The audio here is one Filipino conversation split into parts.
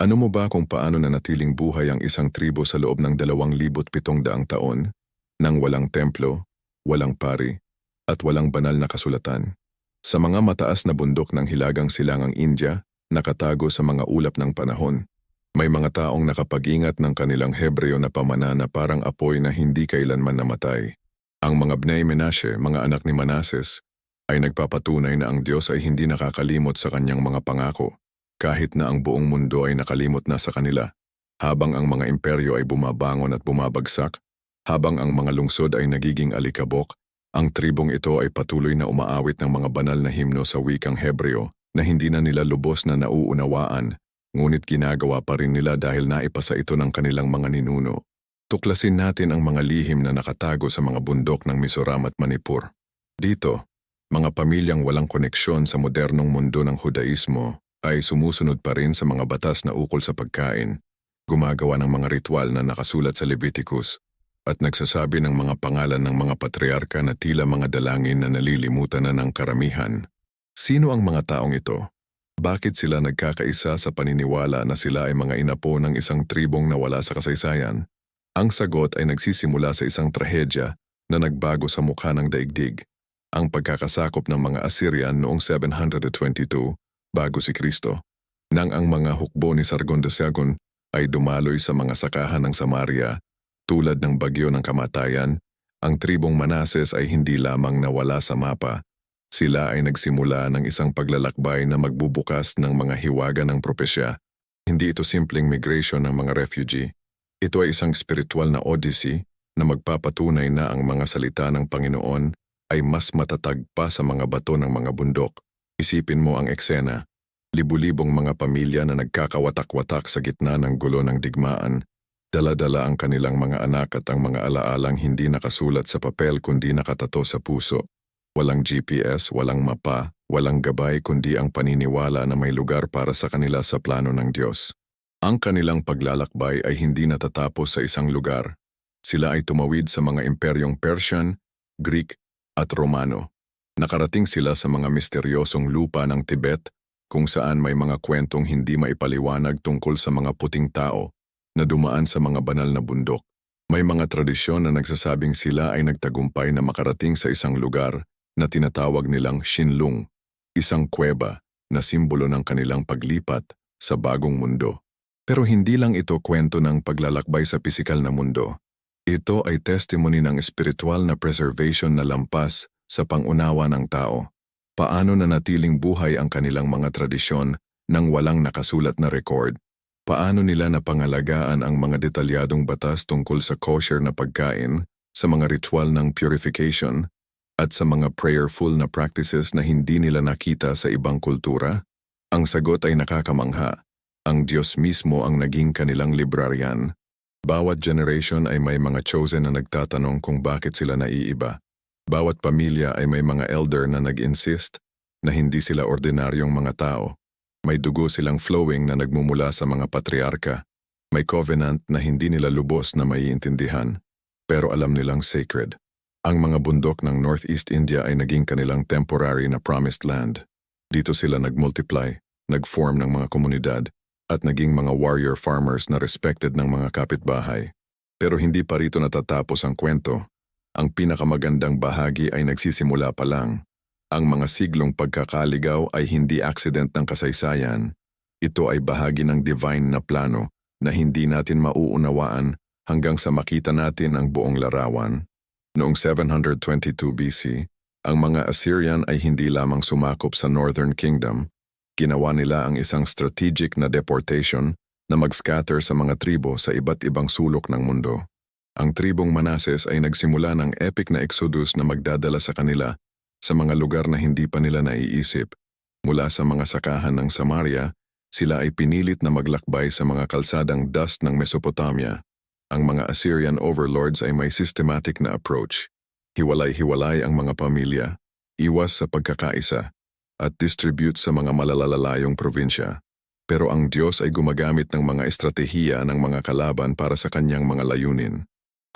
Ano mo ba kung paano nanatiling buhay ang isang tribo sa loob ng 2,700 taon nang walang templo, walang pari, at walang banal na kasulatan? Sa mga mataas na bundok ng hilagang silangang India, nakatago sa mga ulap ng panahon, may mga taong nakapag-ingat ng kanilang Hebreo na pamana na parang apoy na hindi kailanman namatay. Ang mga Bnei Menashe, mga anak ni Manases, ay nagpapatunay na ang Diyos ay hindi nakakalimot sa kanyang mga pangako, kahit na ang buong mundo ay nakalimot na sa kanila. Habang ang mga imperyo ay bumabangon at bumabagsak, habang ang mga lungsod ay nagiging alikabok, ang tribong ito ay patuloy na umaawit ng mga banal na himno sa wikang Hebreo na hindi na nila lubos na nauunawaan, ngunit ginagawa pa rin nila dahil naipasa ito ng kanilang mga ninuno. Tuklasin natin ang mga lihim na nakatago sa mga bundok ng Mizoram at Manipur. Dito, mga pamilyang walang koneksyon sa modernong mundo ng Hudaismo ay sumusunod pa rin sa mga batas na ukol sa pagkain, gumagawa ng mga ritual na nakasulat sa Leviticus, at nagsasabi ng mga pangalan ng mga patriarka na tila mga dalangin na nalilimutan na ng karamihan. Sino ang mga taong ito? Bakit sila nagkakaisa sa paniniwala na sila ay mga inapo ng isang tribong nawala sa kasaysayan? Ang sagot ay nagsisimula sa isang trahedya na nagbago sa mukha ng daigdig, ang pagkakasakop ng mga Assyrian noong 722 bago si Kristo, nang ang mga hukbo ni Sargon II ay dumaloy sa mga sakahan ng Samaria tulad ng bagyo ng kamatayan, ang tribong Manases ay hindi lamang nawala sa mapa. Sila ay nagsimula ng isang paglalakbay na magbubukas ng mga hiwaga ng propesya. Hindi ito simpleng migration ng mga refugee. Ito ay isang spiritual na odyssey na magpapatunay na ang mga salita ng Panginoon ay mas matatag pa sa mga bato ng mga bundok. Isipin mo ang eksena. Libu-libong mga pamilya na nagkakawatak-watak sa gitna ng gulo ng digmaan Dala-dala ang kanilang mga anak at ang mga alaalang hindi nakasulat sa papel kundi nakatato sa puso. Walang GPS, walang mapa, walang gabay kundi ang paniniwala na may lugar para sa kanila sa plano ng Diyos. Ang kanilang paglalakbay ay hindi natatapos sa isang lugar. Sila ay tumawid sa mga imperyong Persian, Greek, at Romano. Nakarating sila sa mga misteryosong lupa ng Tibet kung saan may mga kwentong hindi maipaliwanag tungkol sa mga puting tao na dumaan sa mga banal na bundok. May mga tradisyon na nagsasabing sila ay nagtagumpay na makarating sa isang lugar na tinatawag nilang Shinlung, isang kuweba na simbolo ng kanilang paglipat sa bagong mundo. Pero hindi lang ito kwento ng paglalakbay sa pisikal na mundo. Ito ay testimony ng espiritual na preservation na lampas sa pangunawa ng tao. Paano na natiling buhay ang kanilang mga tradisyon nang walang nakasulat na record Paano nila napangalagaan ang mga detalyadong batas tungkol sa kosher na pagkain, sa mga ritual ng purification, at sa mga prayerful na practices na hindi nila nakita sa ibang kultura? Ang sagot ay nakakamangha. Ang Diyos mismo ang naging kanilang librarian. Bawat generation ay may mga chosen na nagtatanong kung bakit sila naiiba. Bawat pamilya ay may mga elder na nag-insist na hindi sila ordinaryong mga tao. May dugo silang flowing na nagmumula sa mga patriarka. May covenant na hindi nila lubos na maiintindihan, pero alam nilang sacred. Ang mga bundok ng Northeast India ay naging kanilang temporary na promised land. Dito sila nagmultiply, nagform ng mga komunidad, at naging mga warrior farmers na respected ng mga kapitbahay. Pero hindi pa rito natatapos ang kwento. Ang pinakamagandang bahagi ay nagsisimula pa lang. Ang mga siglong pagkakaligaw ay hindi accident ng kasaysayan. Ito ay bahagi ng divine na plano na hindi natin mauunawaan hanggang sa makita natin ang buong larawan. Noong 722 BC, ang mga Assyrian ay hindi lamang sumakop sa Northern Kingdom, ginawa nila ang isang strategic na deportation na mag-scatter sa mga tribo sa iba't ibang sulok ng mundo. Ang tribong Manases ay nagsimula ng epic na exodus na magdadala sa kanila sa mga lugar na hindi pa nila naiisip. Mula sa mga sakahan ng Samaria, sila ay pinilit na maglakbay sa mga kalsadang dust ng Mesopotamia. Ang mga Assyrian overlords ay may systematic na approach. Hiwalay-hiwalay ang mga pamilya, iwas sa pagkakaisa, at distribute sa mga malalalayong probinsya. Pero ang Diyos ay gumagamit ng mga estratehiya ng mga kalaban para sa kanyang mga layunin.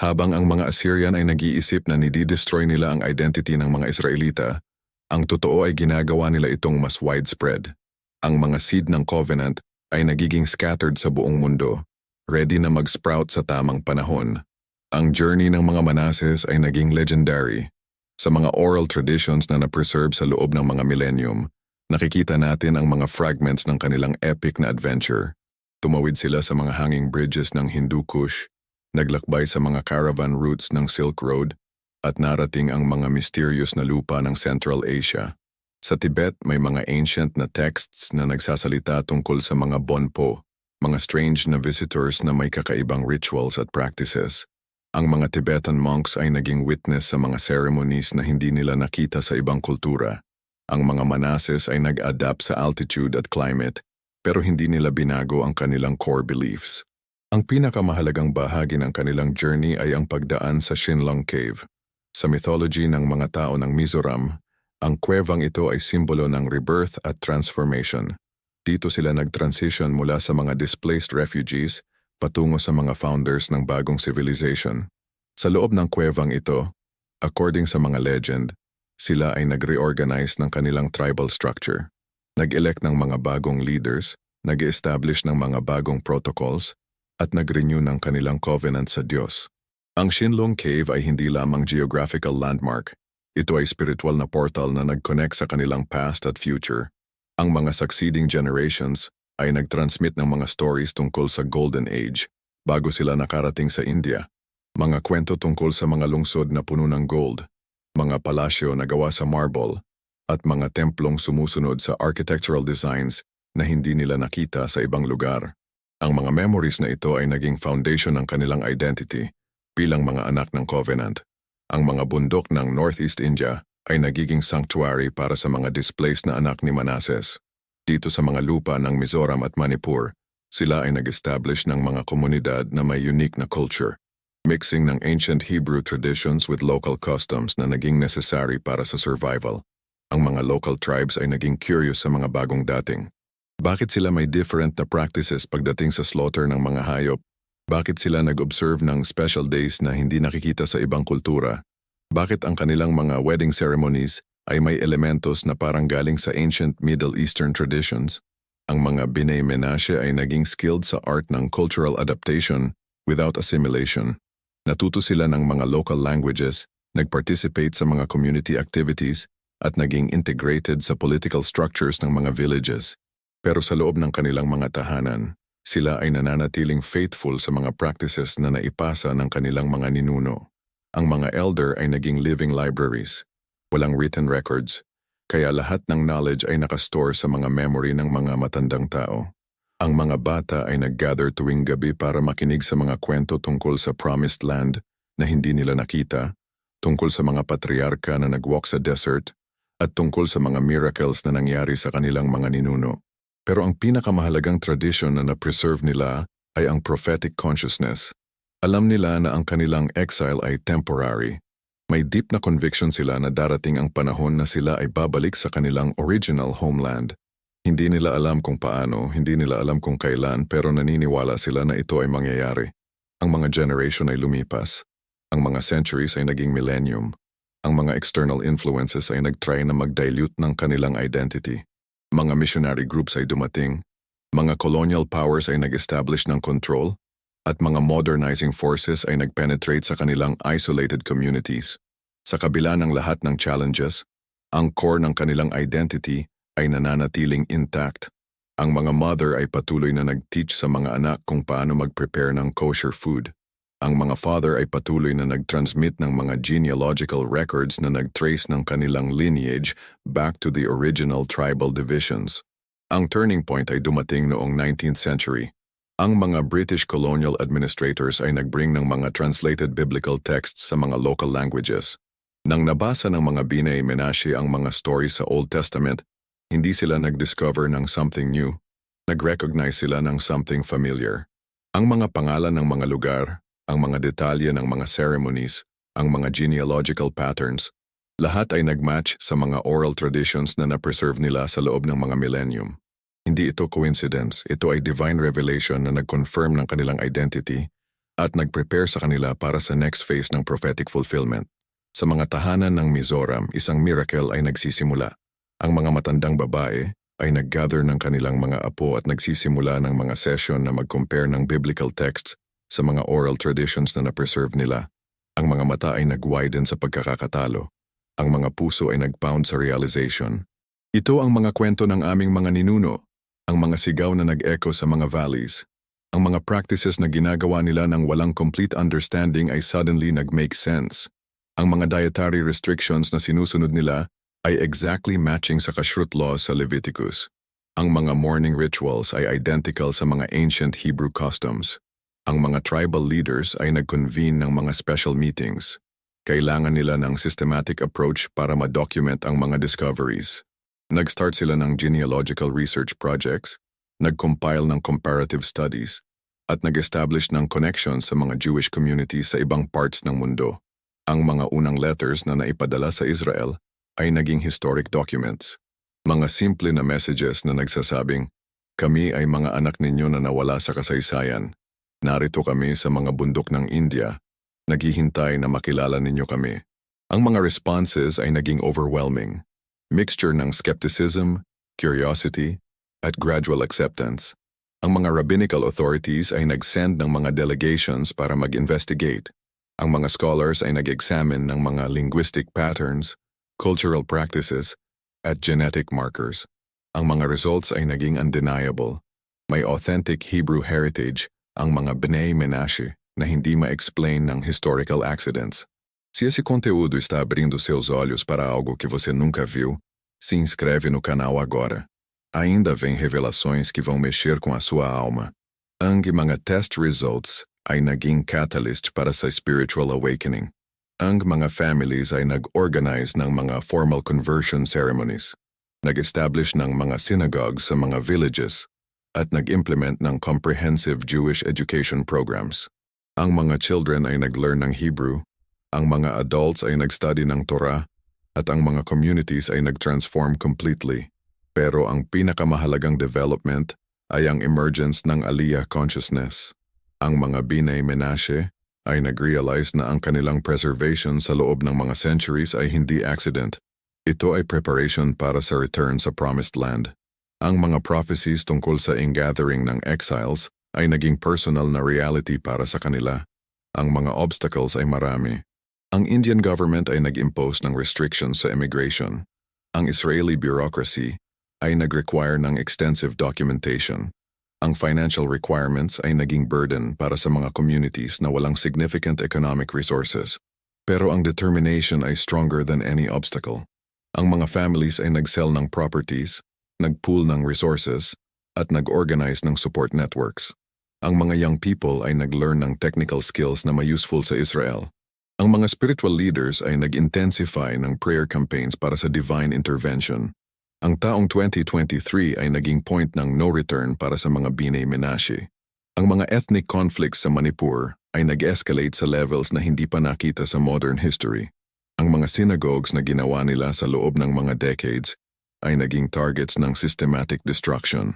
Habang ang mga Assyrian ay nag-iisip na nidi-destroy nila ang identity ng mga Israelita, ang totoo ay ginagawa nila itong mas widespread. Ang mga seed ng covenant ay nagiging scattered sa buong mundo, ready na mag-sprout sa tamang panahon. Ang journey ng mga Manases ay naging legendary. Sa mga oral traditions na na-preserve sa loob ng mga millennium, nakikita natin ang mga fragments ng kanilang epic na adventure. Tumawid sila sa mga hanging bridges ng Hindu Kush, naglakbay sa mga caravan routes ng Silk Road, at narating ang mga mysterious na lupa ng Central Asia. Sa Tibet, may mga ancient na texts na nagsasalita tungkol sa mga bonpo, mga strange na visitors na may kakaibang rituals at practices. Ang mga Tibetan monks ay naging witness sa mga ceremonies na hindi nila nakita sa ibang kultura. Ang mga manases ay nag-adapt sa altitude at climate, pero hindi nila binago ang kanilang core beliefs. Ang pinakamahalagang bahagi ng kanilang journey ay ang pagdaan sa Shinlong Cave. Sa mythology ng mga tao ng Mizoram, ang kuwebang ito ay simbolo ng rebirth at transformation. Dito sila nag-transition mula sa mga displaced refugees patungo sa mga founders ng bagong civilization. Sa loob ng kuwebang ito, according sa mga legend, sila ay nag-reorganize ng kanilang tribal structure. Nag-elect ng mga bagong leaders, nag-establish ng mga bagong protocols, at nag-renew ng kanilang covenant sa Diyos. Ang Shinlong Cave ay hindi lamang geographical landmark, ito ay spiritual na portal na nag-connect sa kanilang past at future. Ang mga succeeding generations ay nag-transmit ng mga stories tungkol sa Golden Age bago sila nakarating sa India. Mga kwento tungkol sa mga lungsod na puno ng gold, mga palasyo na gawa sa marble, at mga templong sumusunod sa architectural designs na hindi nila nakita sa ibang lugar. Ang mga memories na ito ay naging foundation ng kanilang identity bilang mga anak ng Covenant. Ang mga bundok ng Northeast India ay nagiging sanctuary para sa mga displaced na anak ni Manases. Dito sa mga lupa ng Mizoram at Manipur, sila ay nag-establish ng mga komunidad na may unique na culture, mixing ng ancient Hebrew traditions with local customs na naging necessary para sa survival. Ang mga local tribes ay naging curious sa mga bagong dating. Bakit sila may different na practices pagdating sa slaughter ng mga hayop bakit sila nag-observe ng special days na hindi nakikita sa ibang kultura? Bakit ang kanilang mga wedding ceremonies ay may elementos na parang galing sa ancient Middle Eastern traditions? Ang mga Binay Menashe ay naging skilled sa art ng cultural adaptation without assimilation. Natuto sila ng mga local languages, nag-participate sa mga community activities, at naging integrated sa political structures ng mga villages. Pero sa loob ng kanilang mga tahanan, sila ay nananatiling faithful sa mga practices na naipasa ng kanilang mga ninuno. Ang mga elder ay naging living libraries. Walang written records, kaya lahat ng knowledge ay nakastore sa mga memory ng mga matandang tao. Ang mga bata ay nag-gather tuwing gabi para makinig sa mga kwento tungkol sa promised land na hindi nila nakita, tungkol sa mga patriarka na nag-walk sa desert, at tungkol sa mga miracles na nangyari sa kanilang mga ninuno. Pero ang pinakamahalagang tradisyon na na-preserve nila ay ang prophetic consciousness. Alam nila na ang kanilang exile ay temporary. May deep na conviction sila na darating ang panahon na sila ay babalik sa kanilang original homeland. Hindi nila alam kung paano, hindi nila alam kung kailan pero naniniwala sila na ito ay mangyayari. Ang mga generation ay lumipas. Ang mga centuries ay naging millennium. Ang mga external influences ay nagtry na mag-dilute ng kanilang identity. Mga missionary groups ay dumating, mga colonial powers ay nag-establish ng control, at mga modernizing forces ay nag-penetrate sa kanilang isolated communities. Sa kabila ng lahat ng challenges, ang core ng kanilang identity ay nananatiling intact. Ang mga mother ay patuloy na nag-teach sa mga anak kung paano mag-prepare ng kosher food. Ang mga father ay patuloy na nag-transmit ng mga genealogical records na nag-trace ng kanilang lineage back to the original tribal divisions. Ang turning point ay dumating noong 19th century. Ang mga British colonial administrators ay nagbring ng mga translated biblical texts sa mga local languages. Nang nabasa ng mga Binay Menashe ang mga stories sa Old Testament, hindi sila nag-discover ng something new. Nag-recognize sila ng something familiar. Ang mga pangalan ng mga lugar, ang mga detalye ng mga ceremonies, ang mga genealogical patterns, lahat ay nagmatch sa mga oral traditions na na-preserve nila sa loob ng mga millennium. Hindi ito coincidence, ito ay divine revelation na nag-confirm ng kanilang identity at nag-prepare sa kanila para sa next phase ng prophetic fulfillment. Sa mga tahanan ng Mizoram, isang miracle ay nagsisimula. Ang mga matandang babae, ay naggather ng kanilang mga apo at nagsisimula ng mga session na mag-compare ng biblical texts sa mga oral traditions na na-preserve nila. Ang mga mata ay nag-widen sa pagkakakatalo. Ang mga puso ay nag-pound sa realization. Ito ang mga kwento ng aming mga ninuno, ang mga sigaw na nag-echo sa mga valleys. Ang mga practices na ginagawa nila ng walang complete understanding ay suddenly nag-make sense. Ang mga dietary restrictions na sinusunod nila ay exactly matching sa kashrut laws sa Leviticus. Ang mga morning rituals ay identical sa mga ancient Hebrew customs. Ang mga tribal leaders ay nag-convene ng mga special meetings. Kailangan nila ng systematic approach para ma-document ang mga discoveries. Nag-start sila ng genealogical research projects, nag-compile ng comparative studies, at nag-establish ng connections sa mga Jewish communities sa ibang parts ng mundo. Ang mga unang letters na naipadala sa Israel ay naging historic documents. Mga simple na messages na nagsasabing, kami ay mga anak ninyo na nawala sa kasaysayan. Narito kami sa mga bundok ng India. Naghihintay na makilala ninyo kami. Ang mga responses ay naging overwhelming. Mixture ng skepticism, curiosity, at gradual acceptance. Ang mga rabbinical authorities ay nag-send ng mga delegations para mag-investigate. Ang mga scholars ay nag-examine ng mga linguistic patterns, cultural practices, at genetic markers. Ang mga results ay naging undeniable. May authentic Hebrew heritage ang mga Bnei Menashe na hindi ma-explain ng historical accidents. Se esse conteúdo está abrindo seus olhos para algo que você nunca viu, se inscreve no canal agora. Ainda vem revelações que vão mexer com a sua alma. Ang mga test results ay naging catalyst para sa spiritual awakening. Ang mga families ay nag-organize ng mga formal conversion ceremonies, nag-establish ng mga synagogues sa mga villages, at nag-implement ng comprehensive Jewish education programs. Ang mga children ay nag-learn ng Hebrew, ang mga adults ay nag-study ng Torah, at ang mga communities ay nag-transform completely. Pero ang pinakamahalagang development ay ang emergence ng Aliyah consciousness. Ang mga Binay Menashe ay nag-realize na ang kanilang preservation sa loob ng mga centuries ay hindi accident. Ito ay preparation para sa return sa promised land. Ang mga prophecies tungkol sa ingathering ng exiles ay naging personal na reality para sa kanila. Ang mga obstacles ay marami. Ang Indian government ay nag-impose ng restrictions sa immigration. Ang Israeli bureaucracy ay nag-require ng extensive documentation. Ang financial requirements ay naging burden para sa mga communities na walang significant economic resources. Pero ang determination ay stronger than any obstacle. Ang mga families ay nag-sell ng properties, nag-pool ng resources, at nag-organize ng support networks. Ang mga young people ay nag-learn ng technical skills na may useful sa Israel. Ang mga spiritual leaders ay nag-intensify ng prayer campaigns para sa divine intervention ang taong 2023 ay naging point ng no return para sa mga Binay Menashe. Ang mga ethnic conflicts sa Manipur ay nag-escalate sa levels na hindi pa nakita sa modern history. Ang mga synagogues na ginawa nila sa loob ng mga decades ay naging targets ng systematic destruction.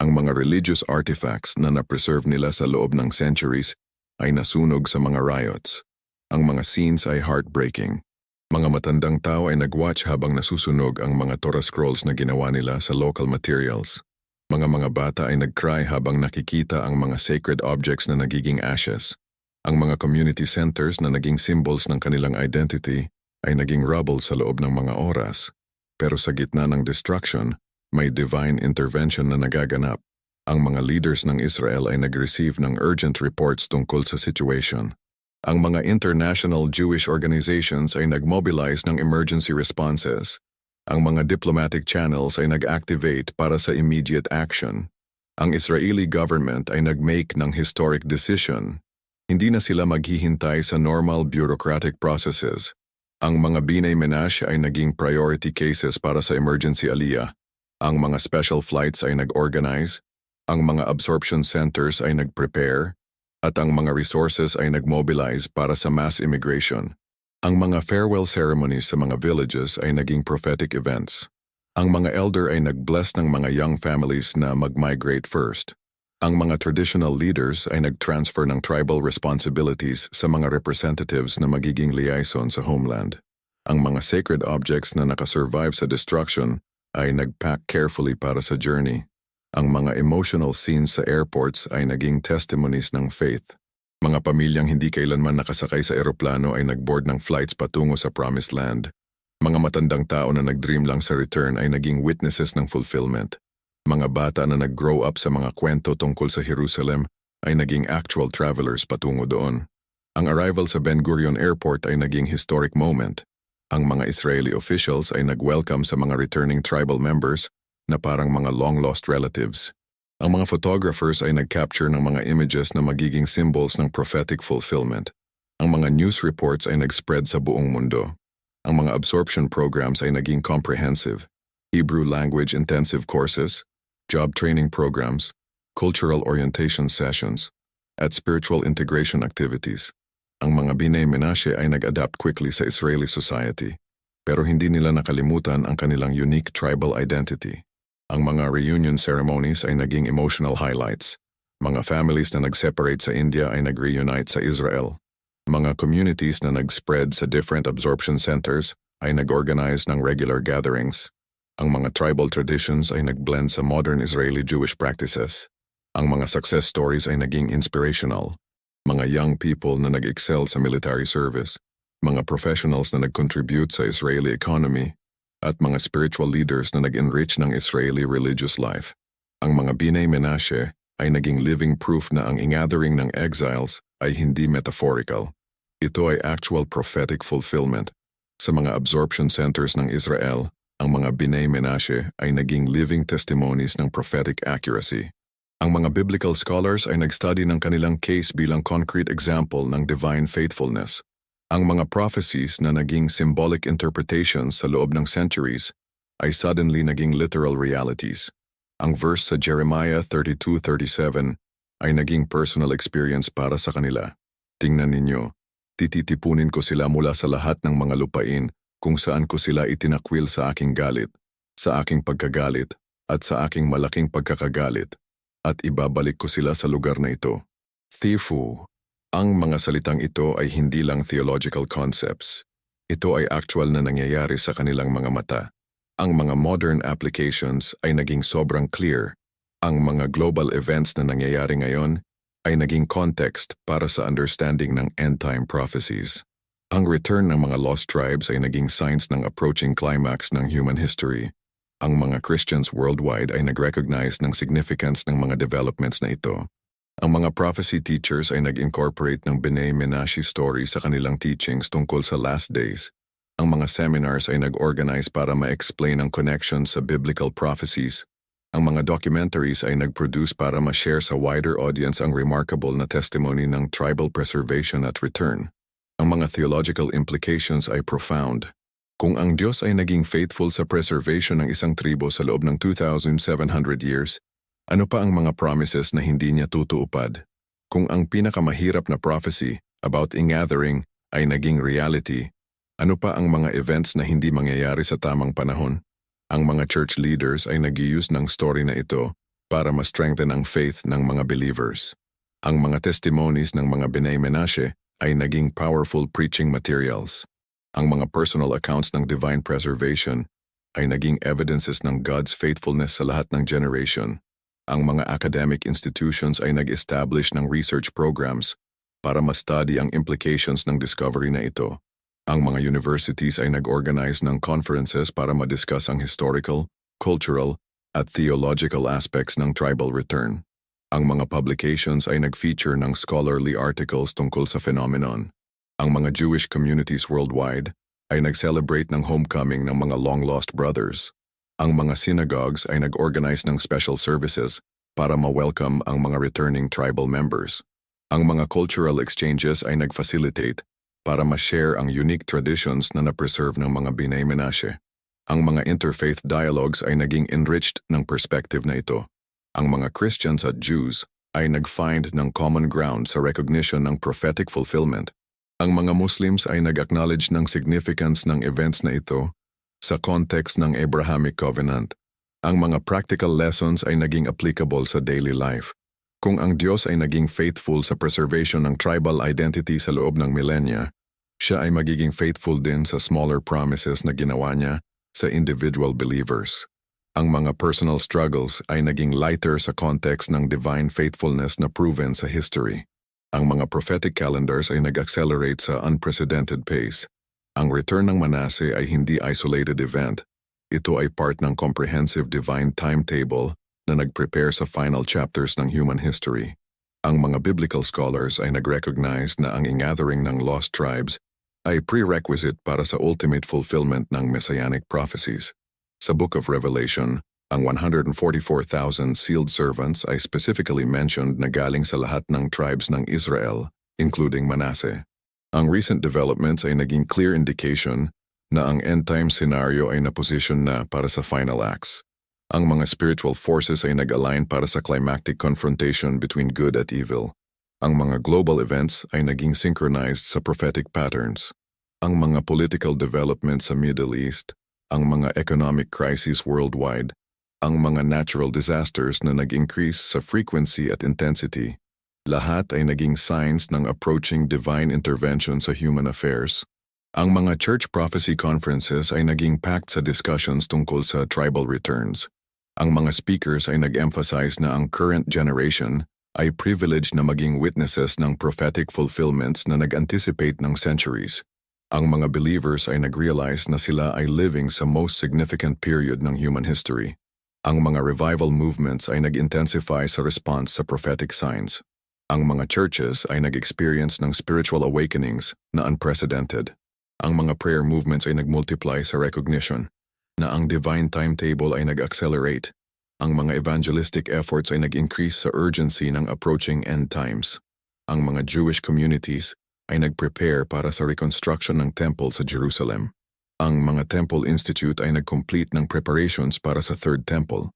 Ang mga religious artifacts na na-preserve nila sa loob ng centuries ay nasunog sa mga riots. Ang mga scenes ay heartbreaking. Mga matandang tao ay nag-watch habang nasusunog ang mga Torah scrolls na ginawa nila sa local materials. Mga mga bata ay nag-cry habang nakikita ang mga sacred objects na nagiging ashes. Ang mga community centers na naging symbols ng kanilang identity ay naging rubble sa loob ng mga oras. Pero sa gitna ng destruction, may divine intervention na nagaganap. Ang mga leaders ng Israel ay nag-receive ng urgent reports tungkol sa situation. Ang mga international Jewish organizations ay nag-mobilize ng emergency responses. Ang mga diplomatic channels ay nag-activate para sa immediate action. Ang Israeli government ay nag-make ng historic decision. Hindi na sila maghihintay sa normal bureaucratic processes. Ang mga Binay Menashe ay naging priority cases para sa emergency aliyah. Ang mga special flights ay nag-organize. Ang mga absorption centers ay nag-prepare at ang mga resources ay nagmobilize para sa mass immigration. Ang mga farewell ceremonies sa mga villages ay naging prophetic events. Ang mga elder ay nag-bless ng mga young families na mag-migrate first. Ang mga traditional leaders ay nag-transfer ng tribal responsibilities sa mga representatives na magiging liaison sa homeland. Ang mga sacred objects na nakasurvive sa destruction ay nagpack carefully para sa journey. Ang mga emotional scenes sa airports ay naging testimonies ng faith. Mga pamilyang hindi kailanman nakasakay sa eroplano ay nagboard ng flights patungo sa promised land. Mga matandang tao na nag-dream lang sa return ay naging witnesses ng fulfillment. Mga bata na nag-grow up sa mga kwento tungkol sa Jerusalem ay naging actual travelers patungo doon. Ang arrival sa Ben Gurion Airport ay naging historic moment. Ang mga Israeli officials ay nag-welcome sa mga returning tribal members na parang mga long-lost relatives. Ang mga photographers ay nag-capture ng mga images na magiging symbols ng prophetic fulfillment. Ang mga news reports ay nag-spread sa buong mundo. Ang mga absorption programs ay naging comprehensive. Hebrew language intensive courses, job training programs, cultural orientation sessions, at spiritual integration activities. Ang mga Binay Menashe ay nag-adapt quickly sa Israeli society, pero hindi nila nakalimutan ang kanilang unique tribal identity. Ang mga reunion ceremonies ay naging emotional highlights. Mga families na nag-separate sa India ay nag-reunite sa Israel. Mga communities na nag-spread sa different absorption centers ay nag-organize ng regular gatherings. Ang mga tribal traditions ay nag-blend sa modern Israeli Jewish practices. Ang mga success stories ay naging inspirational. Mga young people na nag-excel sa military service, mga professionals na nag-contribute sa Israeli economy, at mga spiritual leaders na nag-enrich ng Israeli religious life. Ang mga Binay Menashe ay naging living proof na ang ingathering ng exiles ay hindi metaphorical. Ito ay actual prophetic fulfillment. Sa mga absorption centers ng Israel, ang mga Binay Menashe ay naging living testimonies ng prophetic accuracy. Ang mga biblical scholars ay nag-study ng kanilang case bilang concrete example ng divine faithfulness. Ang mga prophecies na naging symbolic interpretations sa loob ng centuries ay suddenly naging literal realities. Ang verse sa Jeremiah 32:37 ay naging personal experience para sa kanila. Tingnan ninyo, tititipunin ko sila mula sa lahat ng mga lupain kung saan ko sila itinakwil sa aking galit, sa aking pagkagalit, at sa aking malaking pagkakagalit, at ibabalik ko sila sa lugar na ito. Thifu, ang mga salitang ito ay hindi lang theological concepts. Ito ay actual na nangyayari sa kanilang mga mata. Ang mga modern applications ay naging sobrang clear. Ang mga global events na nangyayari ngayon ay naging context para sa understanding ng end-time prophecies. Ang return ng mga lost tribes ay naging signs ng approaching climax ng human history. Ang mga Christians worldwide ay nag-recognize ng significance ng mga developments na ito. Ang mga prophecy teachers ay nag-incorporate ng B'nai Menashe story sa kanilang teachings tungkol sa last days. Ang mga seminars ay nag-organize para ma-explain ang connection sa biblical prophecies. Ang mga documentaries ay nag-produce para ma-share sa wider audience ang remarkable na testimony ng tribal preservation at return. Ang mga theological implications ay profound. Kung ang Diyos ay naging faithful sa preservation ng isang tribo sa loob ng 2,700 years, ano pa ang mga promises na hindi niya tutuupad? Kung ang pinakamahirap na prophecy about ingathering ay naging reality, ano pa ang mga events na hindi mangyayari sa tamang panahon? Ang mga church leaders ay nag-use ng story na ito para ma-strengthen ang faith ng mga believers. Ang mga testimonies ng mga B'nai Menashe ay naging powerful preaching materials. Ang mga personal accounts ng divine preservation ay naging evidences ng God's faithfulness sa lahat ng generation. Ang mga academic institutions ay nag-establish ng research programs para ma-study ang implications ng discovery na ito. Ang mga universities ay nag-organize ng conferences para ma-discuss ang historical, cultural, at theological aspects ng tribal return. Ang mga publications ay nag-feature ng scholarly articles tungkol sa phenomenon. Ang mga Jewish communities worldwide ay nag-celebrate ng homecoming ng mga long-lost brothers. Ang mga synagogues ay nag-organize ng special services para ma-welcome ang mga returning tribal members. Ang mga cultural exchanges ay nag-facilitate para ma-share ang unique traditions na na-preserve ng mga Binay Menashe. Ang mga interfaith dialogues ay naging enriched ng perspective na ito. Ang mga Christians at Jews ay nag-find ng common ground sa recognition ng prophetic fulfillment. Ang mga Muslims ay nag-acknowledge ng significance ng events na ito sa context ng Abrahamic Covenant, ang mga practical lessons ay naging applicable sa daily life. Kung ang Diyos ay naging faithful sa preservation ng tribal identity sa loob ng millennia, siya ay magiging faithful din sa smaller promises na ginawa niya sa individual believers. Ang mga personal struggles ay naging lighter sa context ng divine faithfulness na proven sa history. Ang mga prophetic calendars ay nag-accelerate sa unprecedented pace. Ang return ng Manasseh ay hindi isolated event. Ito ay part ng comprehensive divine timetable na nag-prepare sa final chapters ng human history. Ang mga biblical scholars ay nag-recognize na ang ingathering ng lost tribes ay prerequisite para sa ultimate fulfillment ng messianic prophecies. Sa Book of Revelation, ang 144,000 sealed servants ay specifically mentioned na galing sa lahat ng tribes ng Israel, including Manasseh. Ang recent developments ay naging clear indication na ang end-time scenario ay naposisyon na para sa final acts. Ang mga spiritual forces ay nag-align para sa climactic confrontation between good at evil. Ang mga global events ay naging synchronized sa prophetic patterns. Ang mga political developments sa Middle East, ang mga economic crises worldwide, ang mga natural disasters na nag-increase sa frequency at intensity, lahat ay naging signs ng approaching divine intervention sa human affairs. Ang mga church prophecy conferences ay naging packed sa discussions tungkol sa tribal returns. Ang mga speakers ay nag-emphasize na ang current generation ay privileged na maging witnesses ng prophetic fulfillments na nag-anticipate ng centuries. Ang mga believers ay nag-realize na sila ay living sa most significant period ng human history. Ang mga revival movements ay nag-intensify sa response sa prophetic signs. Ang mga churches ay nag-experience ng spiritual awakenings na unprecedented. Ang mga prayer movements ay nag-multiply sa recognition na ang divine timetable ay nag-accelerate. Ang mga evangelistic efforts ay nag-increase sa urgency ng approaching end times. Ang mga Jewish communities ay nag-prepare para sa reconstruction ng temple sa Jerusalem. Ang mga Temple Institute ay nag-complete ng preparations para sa Third Temple.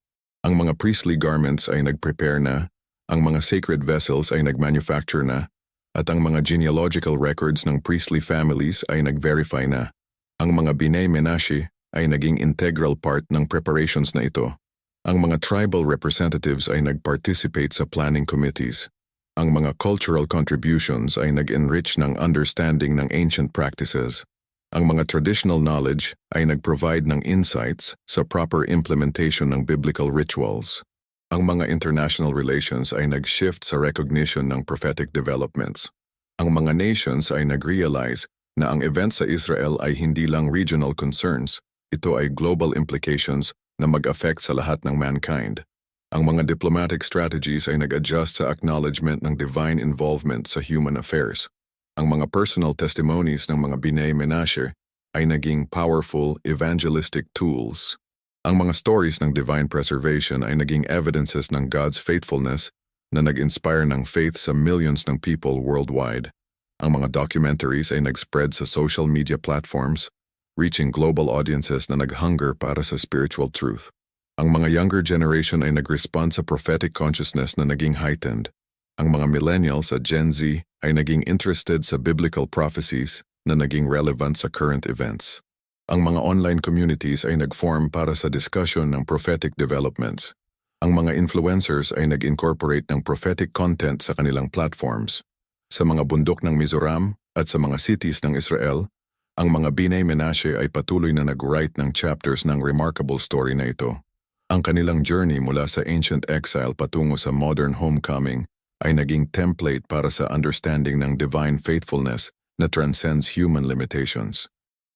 Ang mga priestly garments ay nag-prepare na, ang mga sacred vessels ay nag-manufacture na, at ang mga genealogical records ng priestly families ay nag-verify na. Ang mga Binay Menashe ay naging integral part ng preparations na ito. Ang mga tribal representatives ay nag-participate sa planning committees. Ang mga cultural contributions ay nag-enrich ng understanding ng ancient practices. Ang mga traditional knowledge ay nag-provide ng insights sa proper implementation ng biblical rituals. Ang mga international relations ay nag-shift sa recognition ng prophetic developments. Ang mga nations ay nag-realize na ang events sa Israel ay hindi lang regional concerns, ito ay global implications na mag-affect sa lahat ng mankind. Ang mga diplomatic strategies ay nag-adjust sa acknowledgement ng divine involvement sa human affairs. Ang mga personal testimonies ng mga Binay Menashe ay naging powerful evangelistic tools. Ang mga stories ng divine preservation ay naging evidences ng God's faithfulness na nag-inspire ng faith sa millions ng people worldwide. Ang mga documentaries ay nag-spread sa social media platforms, reaching global audiences na naghunger para sa spiritual truth. Ang mga younger generation ay nag-respond sa prophetic consciousness na naging heightened. Ang mga millennials at Gen Z ay naging interested sa biblical prophecies na naging relevant sa current events. Ang mga online communities ay nag-form para sa discussion ng prophetic developments. Ang mga influencers ay nag-incorporate ng prophetic content sa kanilang platforms. Sa mga bundok ng Mizoram at sa mga cities ng Israel, ang mga Binay Menashe ay patuloy na nag-write ng chapters ng remarkable story na ito. Ang kanilang journey mula sa ancient exile patungo sa modern homecoming ay naging template para sa understanding ng divine faithfulness na transcends human limitations.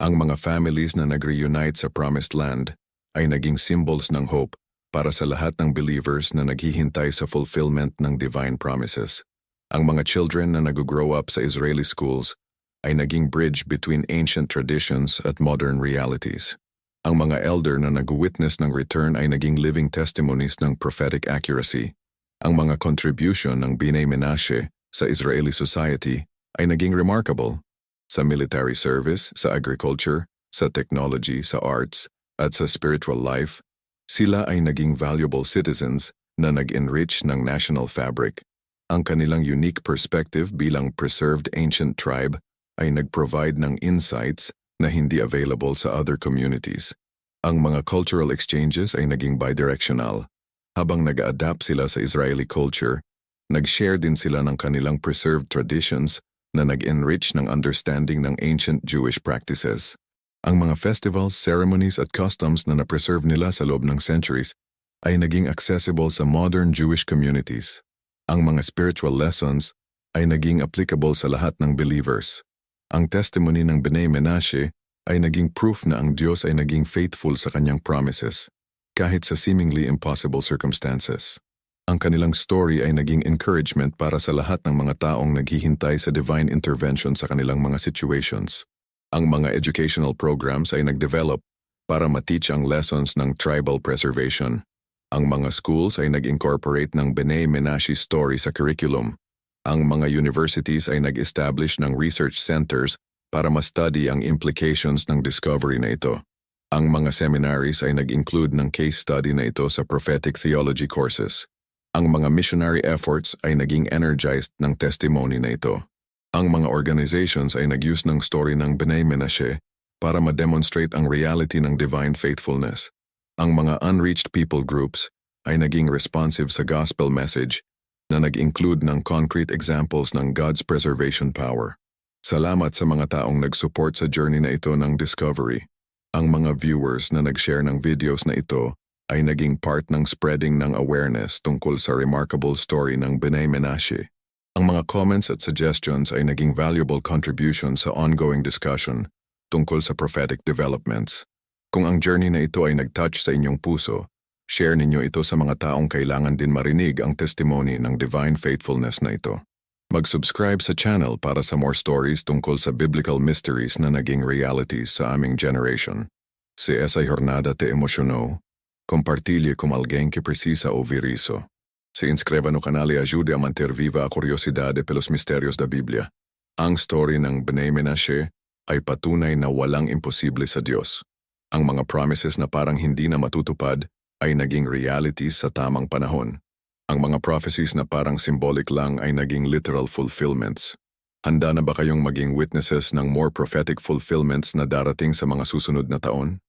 Ang mga families na nag-reunite sa Promised Land ay naging symbols ng hope para sa lahat ng believers na naghihintay sa fulfillment ng divine promises. Ang mga children na nag-grow up sa Israeli schools ay naging bridge between ancient traditions at modern realities. Ang mga elder na nag-witness ng return ay naging living testimonies ng prophetic accuracy. Ang mga contribution ng Binay Menashe sa Israeli society ay naging remarkable. Sa military service, sa agriculture, sa technology, sa arts, at sa spiritual life, sila ay naging valuable citizens na nag-enrich ng national fabric. Ang kanilang unique perspective bilang preserved ancient tribe ay nag-provide ng insights na hindi available sa other communities. Ang mga cultural exchanges ay naging bidirectional. Habang nag-adapt sila sa Israeli culture, nag-share din sila ng kanilang preserved traditions na nag-enrich ng understanding ng ancient Jewish practices. Ang mga festivals, ceremonies at customs na na-preserve nila sa loob ng centuries ay naging accessible sa modern Jewish communities. Ang mga spiritual lessons ay naging applicable sa lahat ng believers. Ang testimony ng B'nai Menashe ay naging proof na ang Diyos ay naging faithful sa kanyang promises, kahit sa seemingly impossible circumstances. Ang kanilang story ay naging encouragement para sa lahat ng mga taong naghihintay sa divine intervention sa kanilang mga situations. Ang mga educational programs ay nag-develop para ma-teach ang lessons ng tribal preservation. Ang mga schools ay nag-incorporate ng B'nai Menashe story sa curriculum. Ang mga universities ay nag-establish ng research centers para ma-study ang implications ng discovery na ito. Ang mga seminaries ay nag-include ng case study na ito sa prophetic theology courses. Ang mga missionary efforts ay naging energized ng testimony na ito. Ang mga organizations ay nag-use ng story ng B'nai Menashe para ma-demonstrate ang reality ng divine faithfulness. Ang mga unreached people groups ay naging responsive sa gospel message na nag-include ng concrete examples ng God's preservation power. Salamat sa mga taong nag-support sa journey na ito ng discovery. Ang mga viewers na nag-share ng videos na ito ay naging part ng spreading ng awareness tungkol sa remarkable story ng B'nai Menashe. Ang mga comments at suggestions ay naging valuable contribution sa ongoing discussion tungkol sa prophetic developments. Kung ang journey na ito ay nag-touch sa inyong puso, share ninyo ito sa mga taong kailangan din marinig ang testimony ng divine faithfulness na ito. Mag-subscribe sa channel para sa more stories tungkol sa biblical mysteries na naging realities sa aming generation. Si esa jornada te emocionou, compartilhe com alguém que precisa ouvir isso. Se inscreva no canal e ajude a manter viva a curiosidade pelos mistérios da Bíblia. Ang story ng B'nai Menashe ay patunay na walang imposible sa Diyos. Ang mga promises na parang hindi na matutupad ay naging realities sa tamang panahon. Ang mga prophecies na parang symbolic lang ay naging literal fulfillments. Handa na ba kayong maging witnesses ng more prophetic fulfillments na darating sa mga susunod na taon?